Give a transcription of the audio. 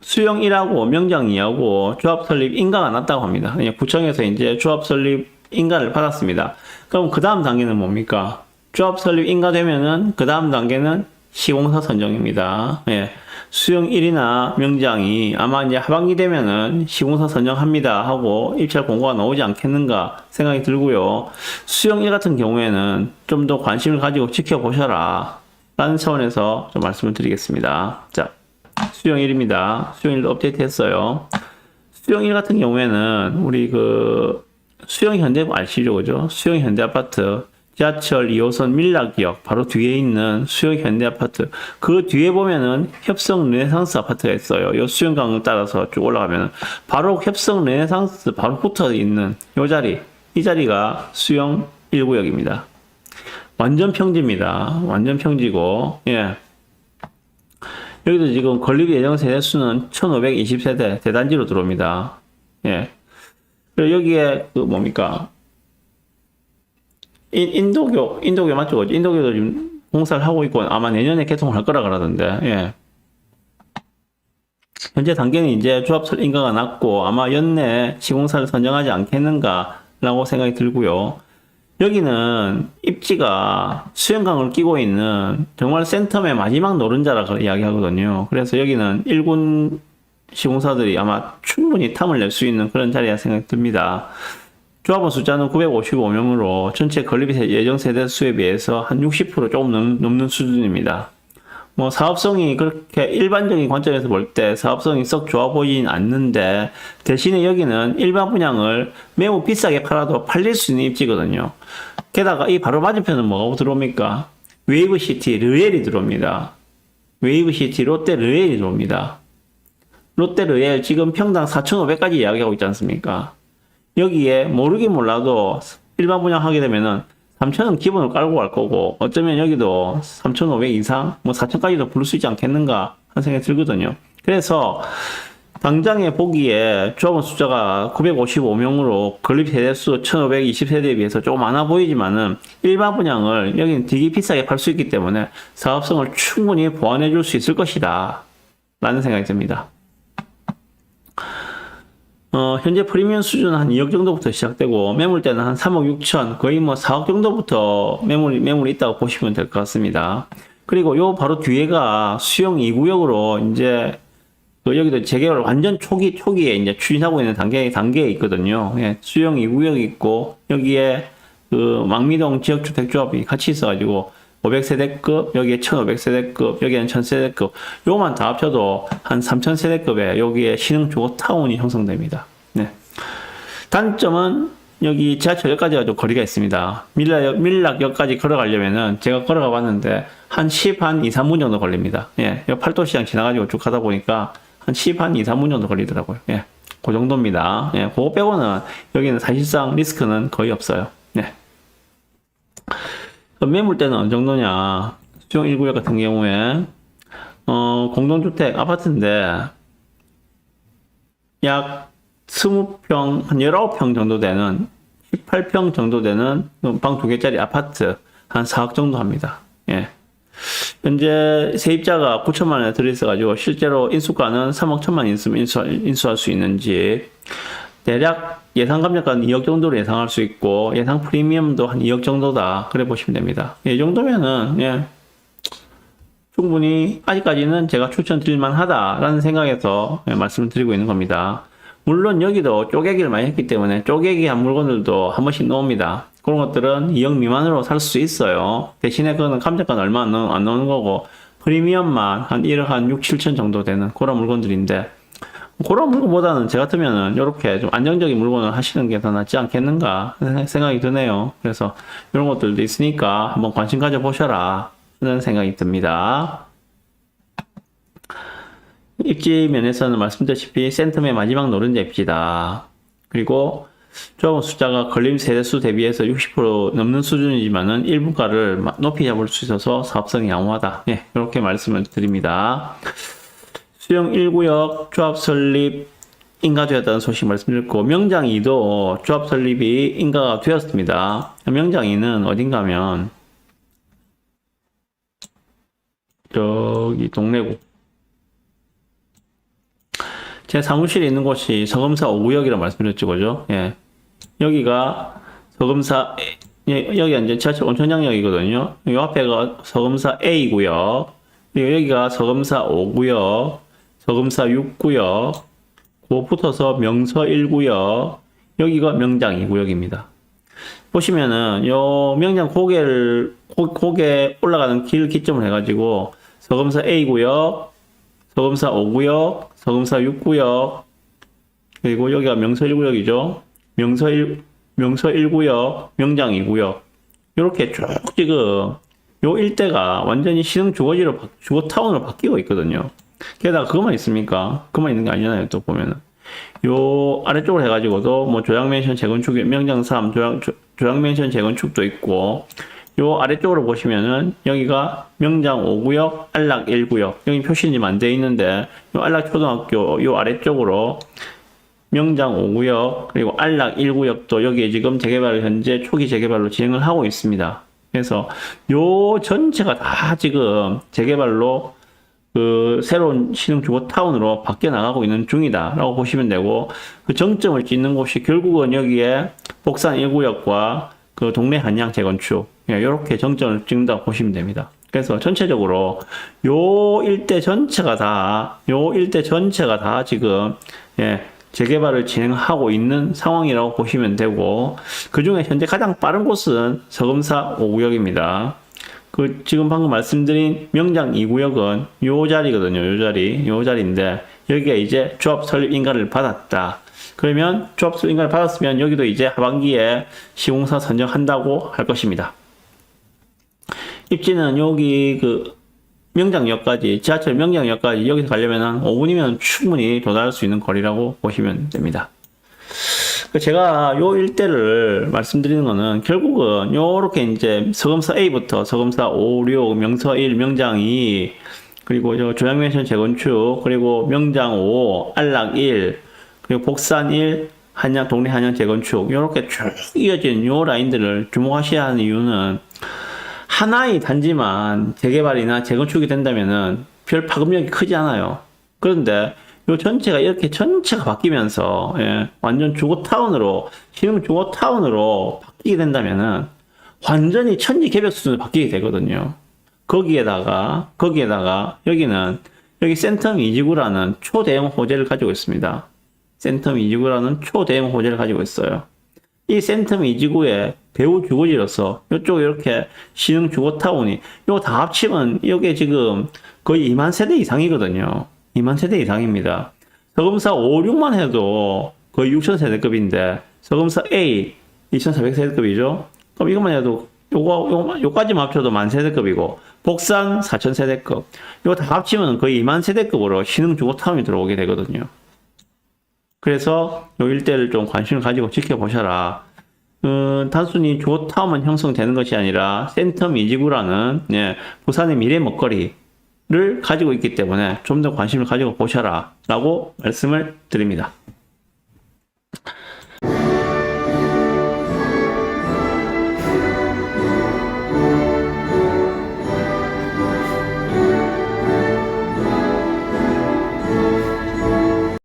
수령 1하고 명장 2하고 조합 설립 인가가 났다고 합니다. 그냥 구청에서 이제 조합 설립 인가를 받았습니다. 그럼 그 다음 단계는 뭡니까? 조합 설립 인가되면은 그 다음 단계는 시공사 선정입니다. 예. 수령 1이나 명장이 아마 이제 하반기 되면은 시공사 선정합니다 하고 입찰 공고가 나오지 않겠는가 생각이 들고요. 수령 1 같은 경우에는 좀 더 관심을 가지고 지켜보셔라. 라는 차원에서 좀 말씀을 드리겠습니다. 자, 수령 1입니다. 수령 1도 업데이트 했어요. 수령 1 같은 경우에는 우리 그 수영 현대 아시죠, 그죠? 수영 현대 아파트 지하철 2호선 밀락역 바로 뒤에 있는 수영 현대 아파트 그 뒤에 보면은 협성 르네상스 아파트가 있어요. 요 수영강을 따라서 쭉 올라가면은 바로 협성 르네상스 바로 붙어 있는 요 자리 이 자리가 수영 1구역입니다. 완전 평지입니다. 완전 평지고 예. 여기도 지금 건립 예정 세대 수는 1520세대 대단지로 들어옵니다. 예. 그리고 여기에 그 뭡니까? 인, 인도교, 인도교 맞죠? 인도교도 지금 공사를 하고 있고 아마 내년에 개통을 할 거라 그러던데, 예. 현재 단계는 이제 조합설 인가가 났고 아마 연내 시공사를 선정하지 않겠는가라고 생각이 들고요. 여기는 입지가 수영강을 끼고 있는 정말 센텀의 마지막 노른자라 고 이야기하거든요. 그래서 여기는 일군 시공사들이 아마 충분히 탐을 낼 수 있는 그런 자리라 생각이 듭니다. 조합원 숫자는 955명으로 전체 건립 예정 세대 수에 비해서 한 60% 조금 넘, 넘는 수준입니다. 뭐 사업성이 그렇게 일반적인 관점에서 볼 때 사업성이 썩 좋아 보이진 않는데 대신에 여기는 일반 분양을 매우 비싸게 팔아도 팔릴 수 있는 입지거든요. 게다가 이 바로 맞은편은 뭐가 들어옵니까? 웨이브시티 르엘이 들어옵니다. 웨이브시티 롯데 르엘이 들어옵니다. 롯데 르엘 지금 평당 4,500까지 이야기하고 있지 않습니까? 여기에 모르긴 몰라도 일반 분양하게 되면은 3,000원 기본을 깔고 갈 거고 어쩌면 여기도 3,500 이상 뭐 4,000까지도 부를 수 있지 않겠는가 하는 생각이 들거든요. 그래서 당장에 보기에 조합원 숫자가 955명으로 건립 세대수 1,520세대에 비해서 조금 많아 보이지만은 일반 분양을 여기는 되게 비싸게 팔 수 있기 때문에 사업성을 충분히 보완해 줄 수 있을 것이다. 라는 생각이 듭니다. 어, 현재 프리미엄 수준은 한 2억 정도부터 시작되고 매물대는 한 3억 6천 거의 뭐 4억 정도부터 매물 매물이 있다고 보시면 될 것 같습니다. 그리고 요 바로 뒤에가 수용 2구역으로 이제 그 여기도 재개발 완전 초기 초기에 이제 추진하고 있는 단계 단계에 있거든요. 예, 수용 2구역 있고 여기에 그 망미동 지역주택조합이 같이 있어가지고 500세대급, 여기에 1500세대급, 여기에는 1000세대급, 요만 다 합쳐도 한 3000세대급의 여기에 신흥주거 타운이 형성됩니다. 네. 단점은 여기 지하철역까지 가지고 거리가 있습니다. 밀락역, 밀락역까지 걸어가려면은 제가 걸어가 봤는데 한 10, 한 2, 3분 정도 걸립니다. 예. 여 팔도시장 지나가지고 쭉 가다 보니까 한 10, 한 2, 3분 정도 걸리더라고요. 예. 그 정도입니다. 예. 그거 빼고는 여기는 사실상 리스크는 거의 없어요. 네. 그 매물대는 어느 정도냐? 수용 1구역 같은 경우에, 어, 공동주택 아파트인데, 약 20평, 한 19평 정도 되는, 18평 정도 되는 방 두 개짜리 아파트, 한 4억 정도 합니다. 예. 현재 세입자가 9천만 원에 들어있어가지고, 실제로 인수가는 3억 1천만 원 있으면 인수, 인수할 수 있는지, 대략 예상 감정가는 2억 정도로 예상할 수 있고 예상 프리미엄도 한 2억 정도다 그래 보시면 됩니다. 이 정도면은 예, 충분히 아직까지는 제가 추천드릴 만 하다라는 생각에서 예, 말씀을 드리고 있는 겁니다. 물론 여기도 쪼개기를 많이 했기 때문에 쪼개기 한 물건들도 한 번씩 나옵니다. 그런 것들은 2억 미만으로 살 수 있어요. 대신에 그거는 감정가는 얼마 안 나오는 거고 프리미엄만 한 1억 한 6, 7천 정도 되는 그런 물건들인데 그런 물건보다는 제 같으면은 이렇게 좀 안정적인 물건을 하시는 게 더 낫지 않겠는가 생각이 드네요. 그래서 이런 것들도 있으니까 한번 관심 가져 보셔라 하는 생각이 듭니다. 입지 면에서는 말씀드렸다시피 센텀의 마지막 노른자 입지다. 그리고 조합원 숫자가 걸림 세대수 대비해서 60% 넘는 수준이지만은 일부가를 높이 잡을 수 있어서 사업성이 양호하다. 예, 이렇게 말씀을 드립니다. 수령 1구역 조합 설립 인가 되었다는 소식 말씀드렸고 명장 2도 조합 설립이 인가가 되었습니다. 명장 2는 어딘가 하면 저기 동래구 제 사무실에 있는 곳이 서금사 5구역이라고 말씀드렸죠, 그죠? 예. 여기가 서금사, 예, 여기가 이제 지하철 온천장역이거든요. 이 앞에가 서금사 A구역, 그리고 여기가 서금사 5구역, 서금사 6구역, 그 붙어서 명서 1구역, 여기가 명장 2구역입니다. 보시면은 요 명장 고개를 고, 고개 올라가는 길 기점을 해가지고 서금사 A구역, 서금사 5구역, 서금사 6구역, 그리고 여기가 명서 1구역이죠. 명서 1, 명서 1구역, 명장 2구역. 이렇게 쭉 지금 요 일대가 완전히 신흥 주거지로, 바- 주거 타운으로 바뀌고 있거든요. 게다가 그것만 있습니까? 그것만 있는 게 아니잖아요, 또 보면은. 요 아래쪽으로 해가지고도 뭐 조양맨션 재건축, 명장 3, 조양, 조, 조양맨션 재건축도 있고, 요 아래쪽으로 보시면은 여기가 명장 5구역, 안락 1구역. 여기 지금 안돼 있는데, 요 안락 초등학교 요 아래쪽으로 명장 5구역, 그리고 안락 1구역도 여기에 지금 재개발을 현재 초기 재개발로 진행을 하고 있습니다. 그래서 요 전체가 다 지금 재개발로 그 새로운 신흥 주거 타운으로 바뀌어 나가고 있는 중이다라고 보시면 되고 그 정점을 찍는 곳이 결국은 여기에 복산 1구역과 그 동네 한양 재건축 이렇게 정점을 찍는다고 보시면 됩니다. 그래서 전체적으로 요 일대 전체가 다 요 일대 전체가 다 지금 예, 재개발을 진행하고 있는 상황이라고 보시면 되고 그 중에 현재 가장 빠른 곳은 서금사 5구역입니다. 그 지금 방금 말씀드린 명장 2구역은 요 자리거든요. 요 자리, 요 자리인데 여기가 이제 조합 설립 인가를 받았다. 그러면 조합 설립 인가를 받았으면 여기도 이제 하반기에 시공사 선정한다고 할 것입니다. 입지는 여기 그 명장역까지 지하철 명장역까지 여기서 가려면 한 5분이면 충분히 도달할 수 있는 거리라고 보시면 됩니다. 그 제가 요 일대를 말씀드리는 거는 결국은 요렇게 이제 서금사 A부터 서금사 5, 6, 명서 1, 명장 2, 그리고 저 조양맨션 재건축, 그리고 명장 5, 안락 1, 그리고 복산 1, 한양, 동네 한양 재건축, 요렇게 쭉 이어진 요 라인들을 주목하셔야 하는 이유는 하나의 단지만 재개발이나 재건축이 된다면은 별 파급력이 크지 않아요. 그런데 요 전체가 이렇게 전체가 바뀌면서 예, 완전 주거타운으로 신흥 주거타운으로 바뀌게 된다면은 완전히 천지 개벽 수준으로 바뀌게 되거든요. 거기에다가 거기에다가 여기는 여기 센텀 이지구라는 초대형 호재를 가지고 있습니다. 센텀 이지구라는 초대형 호재를 가지고 있어요. 이 센텀 이지구의 배후 주거지로서 이쪽 이렇게 신흥 주거타운이 이거 다 합치면 이게 지금 거의 2만 세대 이상이거든요. 2만 세대 이상입니다. 서금사 5, 6만 해도 거의 6천 세대급인데 서금사 A 2,400 세대급이죠. 그럼 이것만 해도 요거 요까지만 합쳐도 만 세대급이고 복산 4천 세대급. 이거 다 합치면 거의 2만 세대급으로 신흥 주거타운이 들어오게 되거든요. 그래서 요 일대를 좀 관심을 가지고 지켜보셔라. 어, 단순히 주거 타운만 형성되는 것이 아니라 센텀 이지구라는 예, 부산의 미래 먹거리 를 가지고 있기 때문에 좀 더 관심을 가지고 보셔라 라고 말씀을 드립니다.